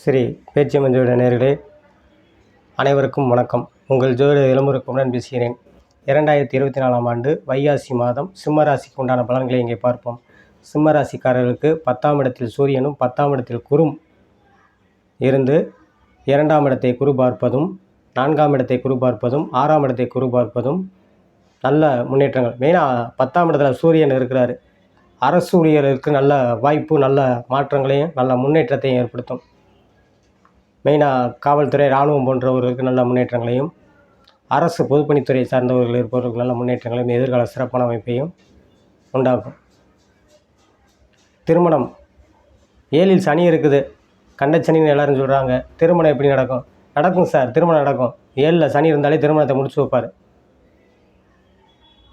ஸ்ரீ பேச்சியம்மன் நேர்களே அனைவருக்கும் வணக்கம். உங்கள் ஜோதிட இளமுருக்குடன் பேசுகிறேன். இரண்டாயிரத்தி இருபத்தி நாலாம் ஆண்டு வைகாசி மாதம் சிம்ம ராசிக்கு உண்டான பலன்களை இங்கே பார்ப்போம். சிம்ம ராசிக்காரர்களுக்கு பத்தாம் இடத்தில் சூரியனும் பத்தாம் இடத்தில் குரும் இருந்து இரண்டாம் இடத்தை குரு பார்ப்பதும் நான்காம் இடத்தை குரு பார்ப்பதும் ஆறாம் இடத்தை குரு பார்ப்பதும் நல்ல முன்னேற்றங்கள். மெயினாக பத்தாம் இடத்துல சூரியன் இருக்கிறாரு. அரசு ஊழியர்களுக்கு நல்ல வாய்ப்பு நல்ல மாற்றங்களையும் நல்ல முன்னேற்றத்தையும் ஏற்படுத்தும். மெயினாக காவல்துறை இராணுவம் போன்றவர்களுக்கு நல்ல முன்னேற்றங்களையும் அரசு பொதுப்பணித்துறை சார்ந்தவர்கள் இருப்பவர்களுக்கு நல்ல முன்னேற்றங்களையும் எதிர்கால சிறப்பான அமைப்பையும் உண்டாகும் திருமணம். ஏழில் சனி இருக்குது. கண்டச்சனின்னு எல்லாரும் சொல்கிறாங்க திருமணம் எப்படி நடக்கும்? நடக்கும் சார். திருமணம் நடக்கும். ஏழில் சனி இருந்தாலே திருமணத்தை முடிச்சு வைப்பார்.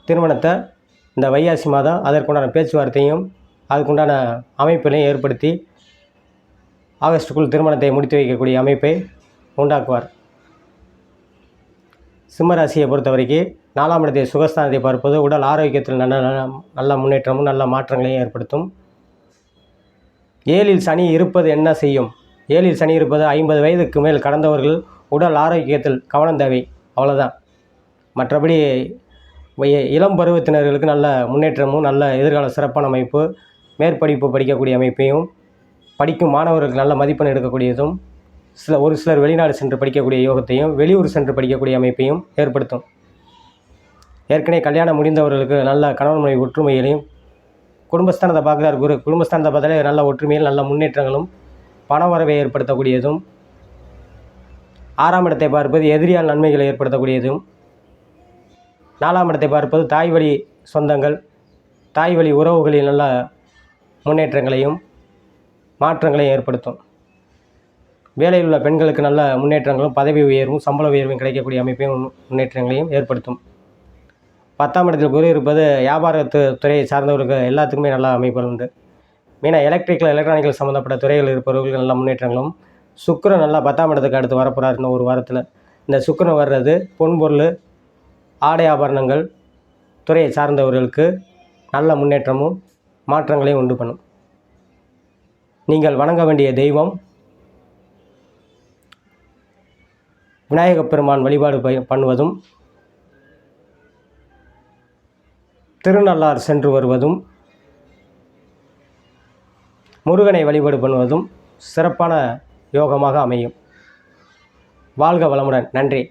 திருமணத்தை இந்த வையாசி மாதம் அதற்குண்டான பேச்சுவார்த்தையும் அதுக்குண்டான அமைப்பிலையும் ஏற்படுத்தி ஆகஸ்டுக்குள் திருமணத்தை முடித்து வைக்கக்கூடிய அமைப்பை உண்டாக்குவார். சிம்மராசியை பொறுத்த வரைக்கும் நாலாம் இடத்தை சுகஸ்தானத்தை பார்ப்பது உடல் ஆரோக்கியத்தில் நல்ல நல்ல நல்ல முன்னேற்றமும் நல்ல மாற்றங்களையும் ஏற்படுத்தும். ஏழில் சனி இருப்பது என்ன செய்யும்? ஏழில் சனி இருப்பது ஐம்பது வயதுக்கு மேல் கடந்தவர்கள் உடல் ஆரோக்கியத்தில் கவனம் தேவை அவ்வளோதான் மற்றபடி இளம் பருவத்தினர்களுக்கு நல்ல முன்னேற்றமும் நல்ல எதிர்கால சிறப்பான அமைப்பு மேற்படிப்பு படிக்கக்கூடிய அமைப்பையும் படிக்கும் மாணவர்களுக்கு நல்ல மதிப்பெண் எடுக்கக்கூடியதும் சில ஒரு சிலர் வெளிநாடு சென்று படிக்கக்கூடிய யோகத்தையும் வெளியூர் சென்று படிக்கக்கூடிய அமைப்பையும் ஏற்படுத்தும். ஏற்கனவே கல்யாணம் முடிந்தவர்களுக்கு நல்ல கணவன் மனைவி ஒற்றுமையிலையும் குடும்பஸ்தானத்தை பார்க்குறார் குரு குடும்பஸ்தானத்தை பார்த்தாலே நல்ல ஒற்றுமையில் நல்ல முன்னேற்றங்களும் பணவரவை ஏற்படுத்தக்கூடியதும் ஆறாம் இடத்தை பார்ப்பது எதிரியால் நன்மைகளை ஏற்படுத்தக்கூடியதும் நாலாம் இடத்தை பார்ப்பது தாய் வழி சொந்தங்கள் தாய் வழி உறவுகளில் நல்ல முன்னேற்றங்களையும் மாற்றங்களையும் ஏற்படுத்தும். வேலையில் உள்ள பெண்களுக்கு நல்ல முன்னேற்றங்களும் பதவி உயர்வும் சம்பள உயர்வும் கிடைக்கக்கூடிய அமைப்பையும் முன்- முன்னேற்றங்களையும் ஏற்படுத்தும். பத்தாம் இடத்தில் குரு இருப்பது வியாபாரத்து துறையை சார்ந்தவர்களுக்கு எல்லாத்துக்குமே நல்ல அமைப்புகள் உண்டு. மீனா எலக்ட்ரிக்கல் எலக்ட்ரானிக்கல் சம்மந்தப்பட்ட துறைகள் இருப்பவர்களுக்கு நல்ல முன்னேற்றங்களும் சுக்கிரன் நல்லா பத்தாம் இடத்துக்கு அடுத்து வரப்போகிறார் இன்னும் ஒரு வாரத்தில். இந்த சுக்கிரன் வர்றது பொன்பொருள் ஆடை ஆபரணங்கள் துறையை சார்ந்தவர்களுக்கு நல்ல முன்னேற்றமும் மாற்றங்களையும் உண்டு பண்ணும். நீங்கள் வணங்க வேண்டிய தெய்வம் விநாயகப் பெருமான் வழிபாடு பண்ணுவதும் திருநள்ளார் சென்று வருவதும் முருகனை வழிபாடு பண்ணுவதும் சிறப்பான யோகமாக அமையும். வாழ்க வளமுடன். நன்றி.